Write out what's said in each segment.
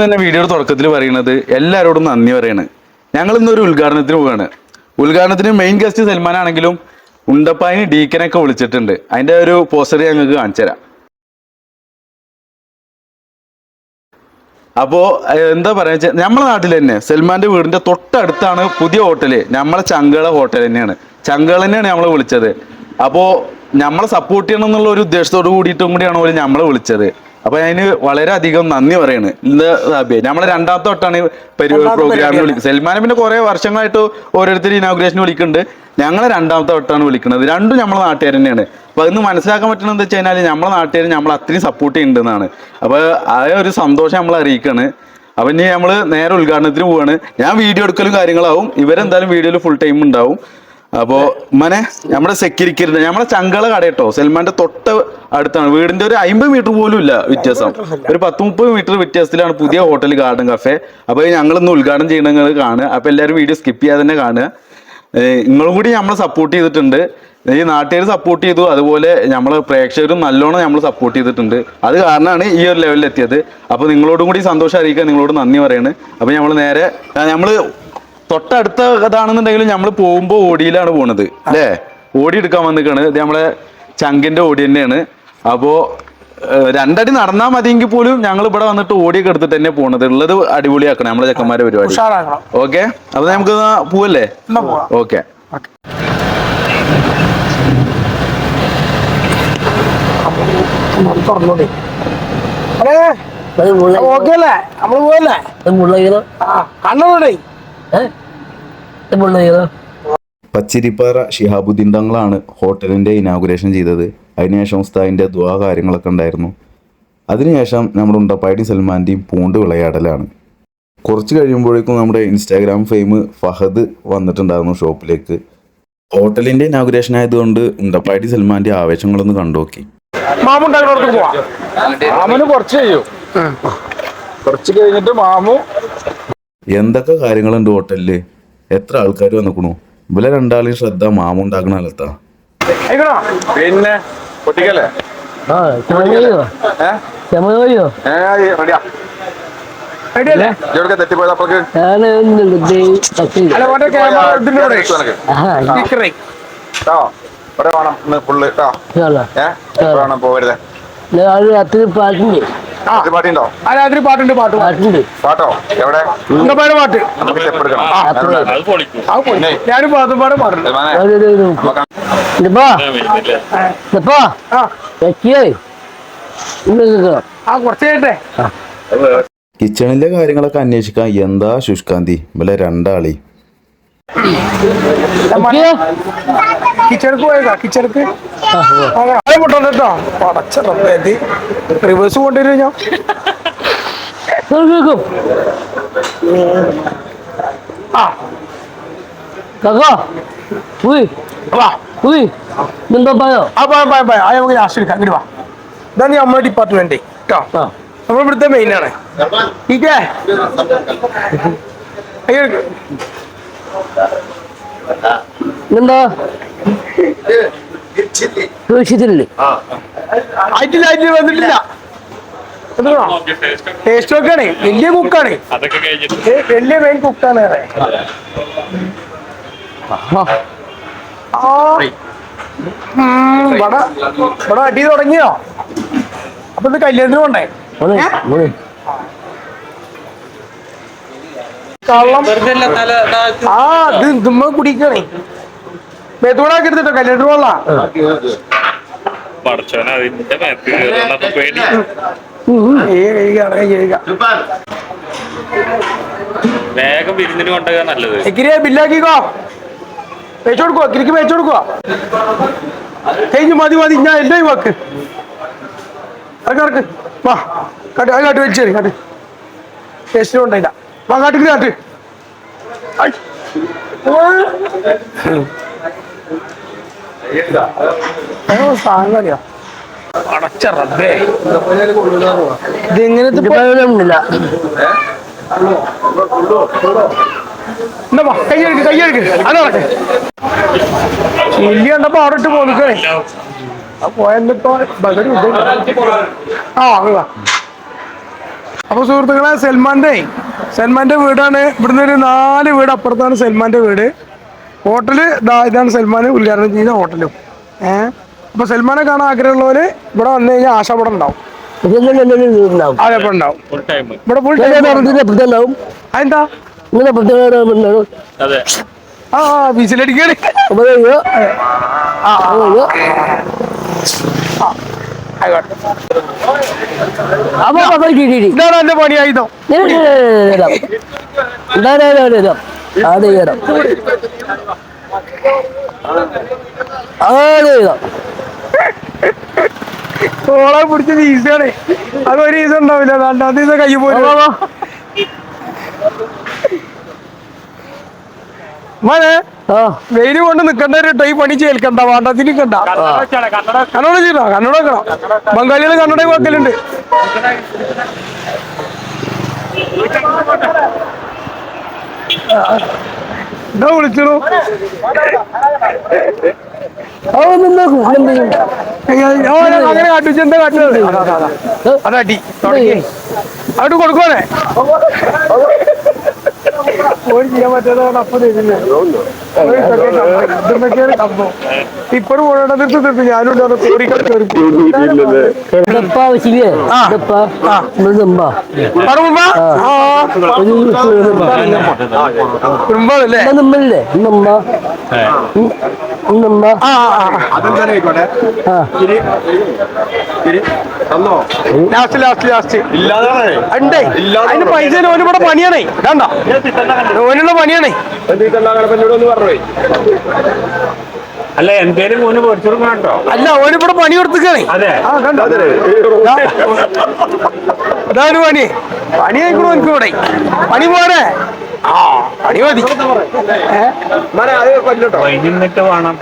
തന്നെ വീഡിയോയുടെ തുടക്കത്തിൽ പറയുന്നത് എല്ലാവരോടും നന്ദി പറയാണ്. ഞങ്ങൾ ഇന്നൊരു ഉദ്ഘാടനത്തിന് പോവുകയാണ്. ഉദ്ഘാടനത്തിന് മെയിൻ ഗസ്റ്റ് സൽമാൻ ആണെങ്കിലും ഉണ്ടപ്പായിന് ഡീക്കനൊക്കെ വിളിച്ചിട്ടുണ്ട്. അതിന്റെ ഒരു പോസ്റ്റർ ഞങ്ങൾക്ക് കാണിച്ചു തരാം. അപ്പോ എന്താ പറയാ വെച്ചാ നമ്മളെ നാട്ടിൽ തന്നെ സൽമാന്റെ വീടിന്റെ തൊട്ടടുത്താണ് പുതിയ ഹോട്ടൽ. നമ്മളെ ചങ്കള ഹോട്ടൽ തന്നെയാണ്. ചങ്കള തന്നെയാണ് നമ്മളെ വിളിച്ചത്. അപ്പോ നമ്മളെ സപ്പോർട്ട് ചെയ്യണം എന്നുള്ള ഒരു ഉദ്ദേശത്തോട് കൂടിയിട്ടും കൂടിയാണ് അവർ നമ്മളെ വിളിച്ചത്. അപ്പൊ അതിന് വളരെയധികം നന്ദി പറയാണ്. നമ്മളെ രണ്ടാമത്തെ തൊട്ടാണ് പ്രോഗ്രാമിന് വിളിക്കുന്നത് സൽമാനെ പിന്നെ കുറെ വർഷങ്ങളായിട്ട് ഓരോരുത്തർ ഇനോഗ്രേഷൻ വിളിക്കുന്നുണ്ട്. ഞങ്ങളെ രണ്ടാമത്തെ തൊട്ടാണ് വിളിക്കുന്നത്. രണ്ടും നമ്മളെ നാട്ടുകാർ തന്നെയാണ്. അപ്പൊ അതൊന്ന് മനസ്സിലാക്കാൻ പറ്റണത് എന്താ വെച്ച് കഴിഞ്ഞാൽ നമ്മളെ നാട്ടുകാർ നമ്മൾ അത്രയും സപ്പോർട്ട് ചെയ്യുന്നുണ്ടെന്നാണ്. അപ്പൊ ആ ഒരു സന്തോഷം നമ്മൾ അറിയിക്കാണ്. അപ്പൊ ഇനി നമ്മൾ നേരെ ഉദ്ഘാടനത്തിന് പോവാണ്. ഞാൻ വീഡിയോ എടുക്കലും കാര്യങ്ങളാവും ഇവരെന്തായാലും വീഡിയോയിൽ ഫുൾ ടൈം ഉണ്ടാവും. അപ്പോ മനെ നമ്മുടെ സെക്യൂരിറ്റി നമ്മുടെ ചങ്കള കട കേട്ടോ. സൽമാന്റെ തൊട്ട് അടുത്താണ്. വീടിന്റെ ഒരു അമ്പത് മീറ്റർ പോലും ഇല്ല വ്യത്യാസം. ഒരു പത്ത് മുപ്പത് മീറ്റർ വ്യത്യാസത്തിലാണ് പുതിയ ഹോട്ടൽ ഗാർഡൻ കഫേ അപ്പൊ ഞങ്ങൾ ഇന്ന് ഉദ്ഘാടനം ചെയ്യണങ്ങൾ കാണുക. അപ്പൊ എല്ലാവരും വീഡിയോ സ്കിപ്പ് ചെയ്യാതെ തന്നെ കാണുക. നിങ്ങളും കൂടി നമ്മളെ സപ്പോർട്ട് ചെയ്തിട്ടുണ്ട്. ഈ നാട്ടുകാർ സപ്പോർട്ട് ചെയ്തു. അതുപോലെ നമ്മളെ പ്രേക്ഷകരും നല്ലോണം നമ്മൾ സപ്പോർട്ട് ചെയ്തിട്ടുണ്ട്. അത് കാരണമാണ് ഈ ഒരു ലെവലിൽ എത്തിയത്. അപ്പൊ നിങ്ങളോടും കൂടി സന്തോഷം അറിയിക്കാൻ നിങ്ങളോട് നന്ദി പറയാണ്. അപ്പൊ നമ്മൾ നേരെ നമ്മൾ തൊട്ടടുത്ത ഇതാണെന്നുണ്ടെങ്കിലും നമ്മൾ പോകുമ്പോൾ ഓടിയിലാണ് പോണത് അല്ലേ? ഓടി എടുക്കാൻ വന്നിക്കാണ്. ഇത് നമ്മളെ ചങ്കിന്റെ ഓടി തന്നെയാണ്. അപ്പോ ഏഹ്, രണ്ടടി നടന്നാൽ മതിയെങ്കിൽ പോലും ഞങ്ങൾ ഇവിടെ വന്നിട്ട് ഓടിയൊക്കെ എടുത്തിട്ട് തന്നെ പോണത്. ഉള്ളത് അടിപൊളിയാക്കണം നമ്മളെ ചെക്കന്മാരെ പരിപാടി. ഓക്കെ? അപ്പൊ നമുക്ക് പോവല്ലേ? ഓക്കെ. ഓക്കെ. അല്ലേ? നമ്മൾ പോവല്ലേ? കണ്ണോടേ പച്ചിരിപ്പാറ ഷിഹാബുദ്ദീൻ തങ്ങളാണ് ഹോട്ടലിന്റെ ഇനാഗുറേഷൻ ചെയ്തത്. അതിനുശേഷം ഉസ്താദിന്റെ ദ്വാ കാര്യങ്ങളൊക്കെ ഉണ്ടായിരുന്നു. അതിനുശേഷം നമ്മുടെ ഉണ്ടപ്പാടി സൽമാന്റെയും പൂണ്ട് വിളയാടലാണ്. കുറച്ച് കഴിയുമ്പോഴേക്കും നമ്മുടെ ഇൻസ്റ്റാഗ്രാം ഫെയിം ഫഹദ് വന്നിട്ടുണ്ടായിരുന്നു ഷോപ്പിലേക്ക്. ഹോട്ടലിന്റെ ഇനാഗുറേഷൻ ആയതുകൊണ്ട് ഉണ്ടപ്പാടി സൽമാന്റെ ആവേശങ്ങളൊന്ന് കണ്ടുനോക്കി. മാമുണ്ടാക്കുന്നവർക്ക് പോവാം. മാമന് കുറച്ച് ചെയ്യും കുറച്ച് കഴിഞ്ഞിട്ട് മാമു. എന്തൊക്കെ കാര്യങ്ങളുണ്ട് ഹോട്ടലിൽ? എത്ര ആൾക്കാർ വന്നിക്കണു? ഇവലെ രണ്ടാളെയും ശ്രദ്ധ മാമുണ്ടാക്കണ കാലത്താ. ആയിക്കണോ പിന്നെ പൊട്ടിക്കല്ലേ വേണം ഫുള്ള് കേട്ടോ പോകരുത് രാത്രി പാട്ടുണ്ട് രാത്രി പാട്ടുണ്ട് പാട്ട് പാട്ട്. പാട്ടുണ്ട്. പാട്ടോ? എവിടെ? ഉണ്ടപ്പാട് പാട്ട്. ഞാനും പാത്തുപാട് പാടുണ്ട് ആ കുറച്ച് കേട്ടെ. കിച്ചണിലെ കാര്യങ്ങളൊക്കെ അന്വേഷിക്കാൻ എന്താ ശുഷ്കാന്തി? ഇവലെ രണ്ടാളി. കിച്ചണക്ക് പോയതാ കിച്ചണക്ക്. അങ്ങനെ പൊട്ടോ കേട്ടോ. പടച്ച റബ്ബേത്തി ഇത് റിവേഴ്സ് കൊണ്ടുവരും ഞാൻ? കേൾക്കും ആ. കാക്കാ ഉയ് വാ. ഉയ് എന്താ പായോ? ആ പോയ പോയ പോയ ആ നമുക്ക് ലാസ്റ്റ് എടുക്കാം ഇങ്ങോട്ട് വാ. ഇതാണ് നമ്മുടെ ഡിപ്പാർട്ട്മെന്റ് കേട്ടോ മെയിൻ ആണ്. ഇരിക്കേ. അയ്യോ എന്താ ചോദിച്ചിട്ടില്ലേ ആയിട്ടില്ല ആയിട്ടില്ല വന്നിട്ടില്ല. ടേസ്റ്റ് ഒക്കെ ആണ് വലിയ കുക്കാണ്. വലിയ മെയിൻ കുക്കാണ് ഏറെ. വട വട അടി തുടങ്ങിയോ? അപ്പൊ ഇത് കല്യാണത്തിന് കൊണ്ടേ മോനെ മോനെ കള്ളം. ആ ഇത് ഇതുമ്മ കുടിക്കണേ. മേത്തൂടാക്കി കല്യാണ വേഗം വിരുന്നിന് കൊണ്ടുപോകാൻ നല്ലത്. എക്കിരിയെ ബില്ലാക്കിക്കോ. വെച്ചു കൊടുക്കോ എക്കിരിക്ക് വെച്ചു കഴിഞ്ഞു മതി മതി. ഞാൻ എന്റെ വാക്ക് ഇറക്ക് ഇറക്ക് വാ കാട്ട് അത് കാട്ട് വലിച്ചേരി കാട്ട്. ടേസ്റ്റ് ഉണ്ടായില്ല വാ കാട്ടിക്ക് കാട്ട്. സാധനം അടച്ച റബ്ബേ. ഇതെങ്ങനത്തെ കയ്യെടുക്ക് കയ്യെടുക്ക് അത് ചില്ലി കണ്ടപ്പോ അവിടെ ഇട്ട് പോന്നിക്കണേ ആ പോയെന്നിട്ടോ ആ അപ്പൊ സുഹൃത്തുക്കളെ സൽമാന്റെ സൽമാന്റെ വീടാണ്. ഇവിടുന്ന് ഒരു നാല് വീട് അപ്പുറത്താണ് സൽമാന്റെ വീട്. ഹോട്ടൽ ഇതാണ് സൽമാൻ ഉദ്ഘാടനം ചെയ്യുന്ന ഹോട്ടലും. ഏഹ് അപ്പൊ സൽമാനെ കാണാൻ ആഗ്രഹമുള്ളവര് ഇവിടെ വന്നു കഴിഞ്ഞാൽ ആശ ഇവിടെ ഉണ്ടാവും. അതെ ഇവിടെ ഉണ്ടാവും. ഫുൾ അതെന്താ? ഇങ്ങനെ ആ ഇതാണ് എന്റെ പണി ആയുധം അത് ചെയ്യണം അത് ചെയ്യണം ഓളെ പിടിച്ച ഈസാണ് അത് ഒരു ഈസ ഉണ്ടാവില്ല. രണ്ടാമത്തെ ദിവസം കൈ പോയി മോനെ വെയിൽ കൊണ്ട് നിക്കണ്ട കേട്ടോ ഈ പണി ചേൽക്കണ്ട വാണ്ടത്തിന് കണ്ട കണ്ണട ചെയ്താ കണ്ണട വെക്കണം ബംഗാളികൾ കണ്ണട വെക്കലുണ്ട് എന്താ വിളിച്ചു അത് നിന്നേക്കും. എന്ത് ചെയ്യും? അങ്ങനെ കാട്ടുച്ച എന്താ കാട്ടുന്നത്? അതടി അവിടെ കൊടുക്കുവാണേ? ഒരു ചെയ്യാൻ പറ്റാത്തതാണ് അപ്പൊ സംഭവം ഇപ്പോഴും നിർത്തി ഞാനും. മൃദമ്പ കുടുംബല്ലേ ലാസ്റ്റ് ലാസ്റ്റ് ലാസ്റ്റ് ഇല്ലാതെ ഉണ്ടേ. അതിന് പൈസ ഓനിവിടെ പണിയാണേ. വേണ്ട ഓനുള്ള പണിയാണേ. അല്ല എന്തേലും കൊടുക്കണം കേട്ടോ അല്ല ഇവിടെ പണി കൊടുത്തേ അതെ. ആ കണ്ടോ? അതാണ് പണി. പണി ആയിക്കണോ എനിക്ക് ഇവിടെ. പണി പോരെ? ആ പണി മതി. വേണം.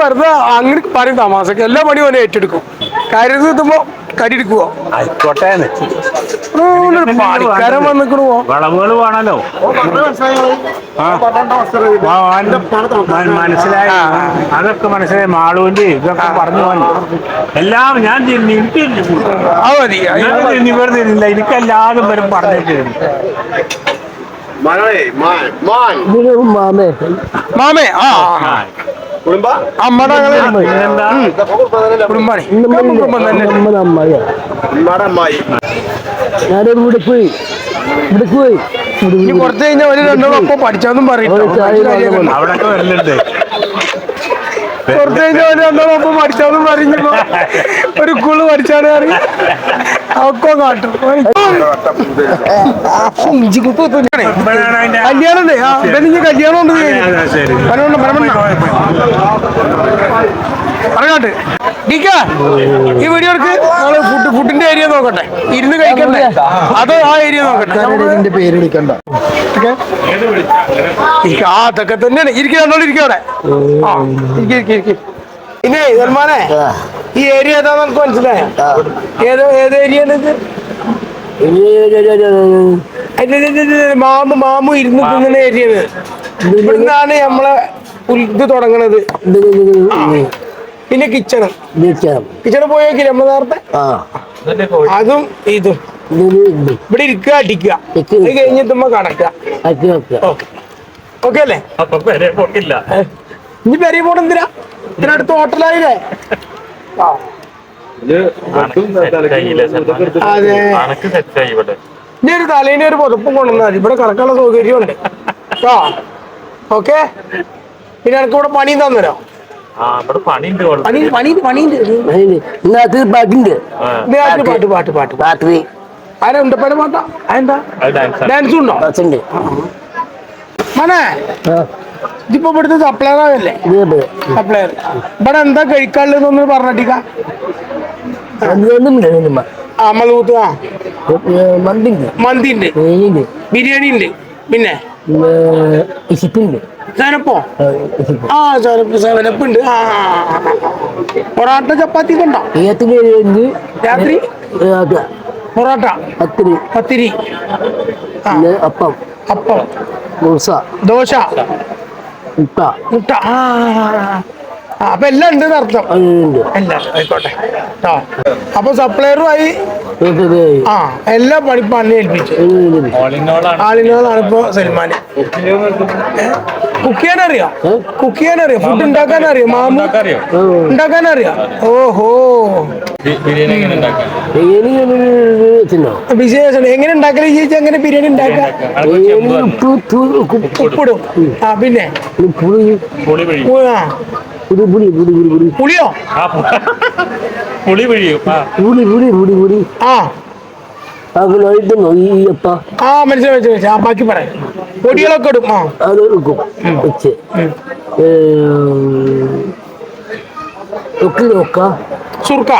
വെറുതെ അങ്ങനെ പറയും തമാസക്ക് എല്ലാ പണിയും ഓനെ ഏറ്റെടുക്കും. കാര്യം എത്തുമ്പോ കരി എടുക്കുവോ ആയിക്കോട്ടെ പണിക്കാരൻ വന്നിക്കണു. വളവുകൾ വേണല്ലോ. മനസ്സിലായി. അതൊക്കെ മനസ്സിലായി. മാളുവിന്റെ ഇതൊക്കെ പറഞ്ഞു പോയി. എല്ലാം ഞാൻ തരുന്നില്ല. എനിക്കെല്ലാതും വരും പറഞ്ഞിട്ട് മകളെ മാൻ മാൻ ഇതിന് മാമേ മാമേ ആ. അമ്മടെ അങ്ങനെ പിന്നെന്താ കുടുംബാണി. കുടുംബം തന്നെ. നമ്മ നമ്മയ ഉമ്മയുടെ അമ്മായി. ഞാനൊരു ഇവിടെ പോയി ഇനി കുറച്ച് കഴിഞ്ഞാൽ ഒരു രണ്ടോ ഒപ്പം പഠിച്ചാന്നും പറയും. വരലുണ്ട്. കുറച്ച് കഴിഞ്ഞാൽ ഒരു പഠിച്ചാന്നും പറഞ്ഞപ്പോ ഒരു കുൾ പഠിച്ചാണ് പറയും. ഒക്കെ കാട്ടും. കല്യാണം ഉണ്ട് ആ കല്യാണം ഉണ്ട് ശരി. പരമണ്ണ പരമണ്ണ പറഞ്ഞാട്ട്. ഡിക്കാ ഈ വീഡിയോ എടുക്ക്. നമ്മൾ ഫുഡ് ഫുഡിന്റെ ഏരിയ നോക്കട്ടെ. ഇരുന്ന് കഴിക്കണ്ടേ? അത് ആ ഏരിയ നോക്കട്ടെ? പേര്? ഇരിക്ക. ആ അതൊക്കെ തന്നെയാണ്. അവിടെ. ഇനി ഇരിക്ക ഇരിക്ക പിന്നെ സൽമാനെ ഈ ഏരിയ ഏതാ നമുക്ക് മനസ്സിലായ ഏത് ഏത് ഏരിയ മാമു മാമു ഇരുന്ന് തിന്നുന്ന ഏരിയ ഇവിടുന്നാണ് നമ്മളെ ഇത് തുടങ്ങണത് പിന്നെ കിച്ചണ് കിച്ചണ് പോയേക്കില്ല നമ്മൾ നേരത്തെ ആ അതും ഇതും ഇവിടെ ഇരിക്കുക അടിക്കുക. ഇത് കഴിഞ്ഞിട്ടുമ്പോ കടക്കുക വെക്കുക ഓക്കെ അല്ലേ അപ്പൊ വരെ പോക്കില്ല ഇനി പെരിയ പോണെന്തിനാ ഇതിനടുത്ത് ഹോട്ടലായില്ലേ ആ അതെ. അനക്ക് സെറ്റായി ഇവിടെ. ഇനി ഒരു തലേനെ ഒരു പുതപ്പും കൊണ്ടുവന്നാൽ ഇവിടെ കിടക്കാനുള്ള സൗകര്യമുണ്ട്. ആ ഓക്കെ? പിന്നെ എനിക്ക് ഇവിടെ പണി തന്നരോ പാട്ട് പാട്ട് പാട്ട് പാട്ട്. രാത്രി ആരാ ഉണ്ട് പാട്ടാ അതെന്താ? അത് ഡാൻസ് ഡാൻസും ഉണ്ടോ? മനെ ഇതിപ്പോ ഇവിടുത്തെ ഇത് സപ്ലയർ ഇവിടെ എന്താ കഴിക്കാനുള്ളതെന്ന് പറഞ്ഞിട്ടിക്ക. ഒന്നുമില്ല ആ മന്തി ഉണ്ട് ബിരിയാണി ഉണ്ട് പിന്നെ? സനപ്പോ? ആ സനപ്പ് സനപ്പ് ഉണ്ട് ആ. പൊറാട്ട ചപ്പാത്തി ഉണ്ടോ? രാത്രി? പൊറോട്ട? പത്തിരി. പത്തിരി. അപ്പം. അപ്പം. ദോശ. ദോശ. മുട്ട. മുട്ട. ആ. അപ്പൊ എല്ലാം ഉണ്ട് അർത്ഥം. എല്ലാം ആയിക്കോട്ടെ. കേട്ടോ അപ്പൊ സപ്ലയറുമായി ആ എല്ലാ പണിപ്പാണ് ഏൽപ്പിച്ചു. ആളിനോളാണ് ഇപ്പൊ സൽമാൻ കുക്ക് ചെയ്യാൻ അറിയാം കുക്ക് ചെയ്യാൻ അറിയാം ഫുഡ് ഉണ്ടാക്കാൻ അറിയാം മാമു? ഉണ്ടാക്കാൻ അറിയാം ഓഹോ. വിശേഷം എങ്ങനെ ഉണ്ടാക്കൽ ചേച്ചി? എങ്ങനെ ബിരിയാണി ഉണ്ടാക്കാം ഉപ്പ് ഉപ്പ് ഉപ്പിടും ആ പിന്നെ? പുളി പുളി പുളി പുളി പുളി. പുളി പുളി പുളിയോ? ആ പുളി പിഴിയും. ആ. പുളി പുളി പുളി പുളി. ആ. അങ്ങനെ ആയിട്ടുണ്ടോ ഈ അപ്പ. ആ മനസ്സിലായി മനസ്സിലായി ആ ബാക്കി പറയാം പൊടികളൊക്കെ ഇടും. ആ. അത് എടുക്കും. വെച്ച്. ഒക്കെ നോക്കാം. സുർക്ക.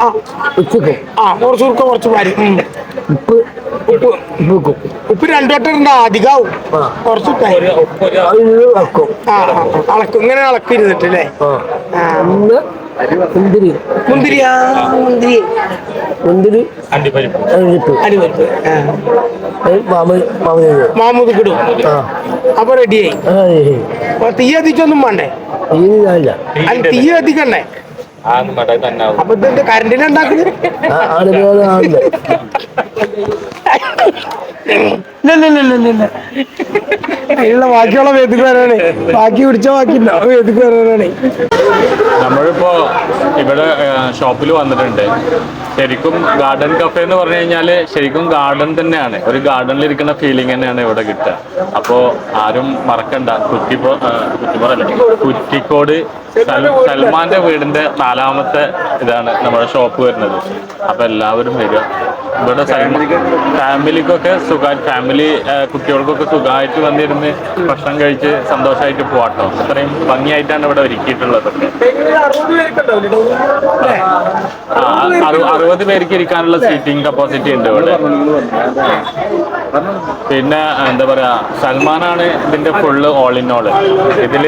ആ. വെച്ചേക്കും. ആ കുറച്ച് സുർക്ക കുറച്ച് പാരി ഉപ്പ്. ഉപ്പ് ഉപ്പ് വെക്കും ഉപ്പ് രണ്ടു വട്ടം ഇടണ്ട അധികാവും. കുറച്ച് വെക്കും. ആ. അളക്കും. ഇങ്ങനെ അളക്കിരുന്നിട്ട് അല്ലേ ആ. ആ. പിന്നെ മുന്തിരി. മുന്തിരി മുന്തിരി. മുന്തിരി അണ്ടിപ്പരിപ്പ്. അതിലിട്ട് അടിപൊളി ആ. മാമ മാമ മാമൂദ് കിടും ആ. അപ്പൊ റെഡിയായി. തീ കത്തിച്ചൊന്നും വേണ്ടേ? അല്ല തീ കത്തിക്കണ്ടേ അപ്പൊ കരണ്ടിനെ കറണ്ടിനെ ബാക്കിയുള്ള വേദിക്ക് വരാനേ ബാക്കി പിടിച്ച ബാക്കിയില്ല. വേദിക്ക് വരാനാണേ നമ്മളിപ്പോ ഇവിടെ ഷോപ്പിൽ വന്നിട്ടുണ്ട്. ശരിക്കും ഗാർഡൻ കഫേ എന്ന് പറഞ്ഞു കഴിഞ്ഞാൽ ശരിക്കും ഗാർഡൻ തന്നെയാണ്. ഒരു ഗാർഡനിൽ ഇരിക്കുന്ന ഫീലിംഗ് തന്നെയാണ് ഇവിടെ കിട്ടുക. അപ്പോൾ ആരും മറക്കണ്ട. കുറ്റിപ്പോ കുറ്റിപ്പോ കുറ്റിക്കോട് സൽമാന്റെ വീടിന്റെ നാലാമത്തെ ഇതാണ് നമ്മുടെ ഷോപ്പ് വരുന്നത്. അപ്പൊ എല്ലാവരും വരിക. ഇവിടെ ഫാമിലിക്കൊക്കെ സുഖമായി ഫാമിലി കുട്ടികൾക്കൊക്കെ സുഖമായിട്ട് വന്നിരുന്ന് ഭക്ഷണം കഴിച്ച് സന്തോഷമായിട്ട് പോവാട്ടോ. അത്രയും ഭംഗിയായിട്ടാണ് ഇവിടെ ഒരുക്കിയിട്ടുള്ളത്. അറുപത് പേർക്ക് ഇരിക്കാനുള്ള സീറ്റിംഗ് കപ്പാസിറ്റി ഉണ്ട് ഇവിടെ. പിന്നെ എന്താ പറയാ സൽമാനാണ് ഇതിന്റെ ഫുള്ള് ഓൾ ഇൻ ഓൾ ഇതിൽ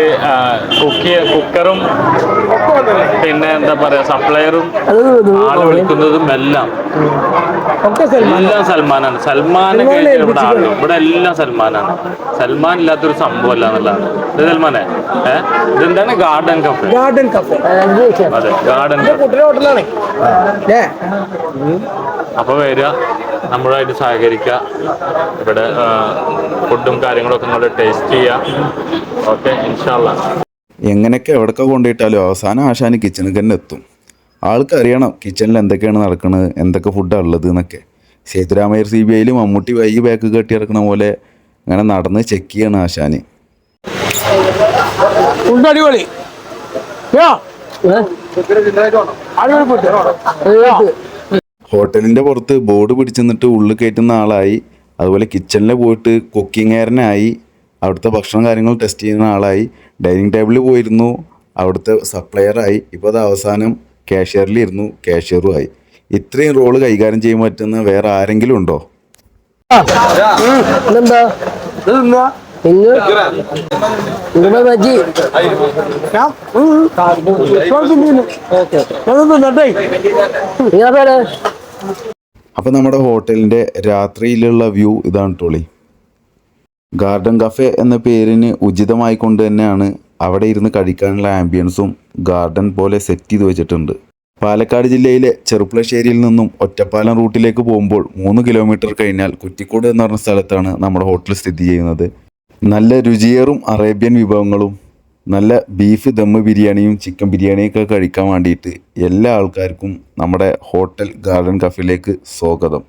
കുക്കി കുക്കറും പിന്നെ എന്താ പറയാ സപ്ലയറും ആൾ വിളിക്കുന്നതും എല്ലാം. ഒക്കെ സൽമാൻ എല്ലാം സൽമാനാണ്. സൽമാനെ കഴിഞ്ഞ ഇവിടെ ആളും. ഇവിടെ എല്ലാം സൽമാനാണ്. സൽമാൻ ഇല്ലാത്തൊരു സംഭവം അല്ല എന്നുള്ളതാണ്. ഇത് സൽമാനെ? ഏഹ് ഇതെന്താണ്? Garden cafe. Garden cafe. അതെ ഗാർഡൻ ഹോട്ടലാണ് അപ്പൊ വരിക. നമ്മളുമായിട്ട് സഹകരിക്കുക. ഇവിടെ ഫുഡും കാര്യങ്ങളൊക്കെ നമ്മൾ ടേസ്റ്റ് ചെയ്യുക ഓക്കെ ഇൻഷാല്ല എങ്ങനെയൊക്കെ എവിടൊക്കെ കൊണ്ടുപോയിട്ടാലും അവസാനം ആശാന് കിച്ചണിൽ തന്നെ എത്തും. ആൾക്കറിയണം കിച്ചണിൽ എന്തൊക്കെയാണ് നടക്കുന്നത് എന്തൊക്കെ ഫുഡാണ് ഉള്ളത് എന്നൊക്കെ. സേതുരാമയ്യർ സി ബി ഐയിൽ മമ്മൂട്ടി വൈകി ബാക്ക് കെട്ടി ഇറക്കണ പോലെ അങ്ങനെ നടന്ന് ചെക്ക് ചെയ്യണം ആശാന്. അടിപൊളി. ഹോട്ടലിന്റെ പുറത്ത് ബോർഡ് പിടിച്ചു നിന്നിട്ട് ഉള്ളിൽ കയറ്റുന്ന ആളായി അതുപോലെ കിച്ചണിൽ പോയിട്ട് കുക്കിംഗ് എയറിനായി അവിടുത്തെ ഭക്ഷണം കാര്യങ്ങൾ ടെസ്റ്റ് ചെയ്യുന്ന ആളായി ഡൈനിങ് ടേബിളിൽ പോയിരുന്നു അവിടുത്തെ സപ്ലയറായി ഇപ്പോൾ അത് അവസാനം ക്യാഷ്യറിലിരുന്നു ക്യാഷ്യറും ആയി. ഇത്രയും റോൾ കൈകാര്യം ചെയ്യാൻ പറ്റുന്ന വേറെ ആരെങ്കിലും ഉണ്ടോ? അപ്പോൾ നമ്മുടെ ഹോട്ടലിന്റെ രാത്രിയിലുള്ള വ്യൂ ഇതാണ് ടോളി. ഗാർഡൻ കഫേ എന്ന പേരിന് ഉചിതമായി കൊണ്ട് തന്നെയാണ് അവിടെ ഇരുന്ന് കഴിക്കാനുള്ള ആംബിയൻസും ഗാർഡൻ പോലെ സെറ്റ് ചെയ്ത് വെച്ചിട്ടുണ്ട്. പാലക്കാട് ജില്ലയിലെ ചെറുപ്പുളശ്ശേരിയിൽ നിന്നും ഒറ്റപ്പാലം റൂട്ടിലേക്ക് പോകുമ്പോൾ മൂന്ന് കിലോമീറ്റർ കഴിഞ്ഞാൽ കുറ്റിക്കോട് എന്ന് പറഞ്ഞ സ്ഥലത്താണ് നമ്മുടെ ഹോട്ടൽ സ്ഥിതി ചെയ്യുന്നത്. നല്ല രുചിയേറും അറേബ്യൻ വിഭവങ്ങളും നല്ല ബീഫ് ദമ്മ് ബിരിയാണിയും ചിക്കൻ ബിരിയാണിയൊക്കെ കഴിക്കാൻ വേണ്ടിയിട്ട് എല്ലാ ആൾക്കാർക്കും നമ്മുടെ ഹോട്ടൽ ഗാർഡൻ കഫിലേക്ക് സ്വാഗതം.